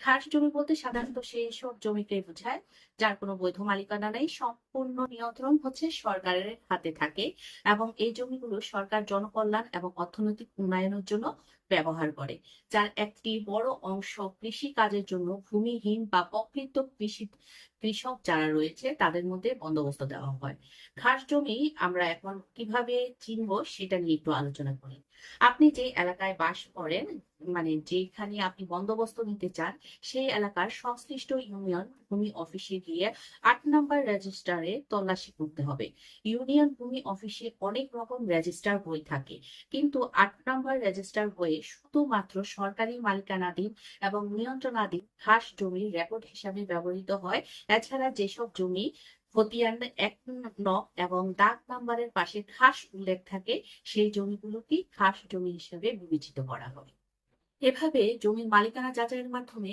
খাস জমি বলতে সাধারণত সেই সব জমিকে বোঝায়, যার কোনো বৈধ মালিকানা নেই, সম্পূর্ণ নিয়ন্ত্রণ হচ্ছে সরকারের হাতে থাকে এবং এই জমিগুলো সরকার জনকল্যাণ এবং অর্থনৈতিক উন্নয়নের জন্য ব্যবহার করে, যার একটি বড় অংশ কৃষি কাজের জন্য ভূমিহীন বা প্রকৃত কৃষি কৃষক যারা রয়েছে, তাদের মধ্যে বন্দোবস্ত দেওয়া হয়। খাস জমি আমরা এখন কীভাবে চিনব সেটা নিয়ে একটু আলোচনা করি। আপনি যে এলাকায় বাস করেন মানে যেখানে আপনি বন্দোবস্ত নিতে চান, সেই এলাকার সংশ্লিষ্ট ইউনিয়ন ভূমি অফিসে গিয়ে আট নম্বর রেজিস্টারে তল্লাশি করতে হবে। ইউনিয়ন ভূমি অফিসে অনেক রকম রেজিস্টার বই থাকে, কিন্তু আট নম্বর রেজিস্টার বইয়ে শুধুমাত্র সরকারি মালিকানাধীন এবং নিয়ন্ত্রণাধীন খাস জমির রেকর্ড হিসাবে ব্যবহৃত হয় এছাড়া যেসব জমি খতিয়ান এক নক এবং দাগ নাম্বারের পাশে খাস উল্লেখ থাকে, সেই জমিগুলোকে খাস জমি হিসেবে বিবেচিত করা হয়। এভাবে জমির মালিকানা যাচাইয়ের মাধ্যমে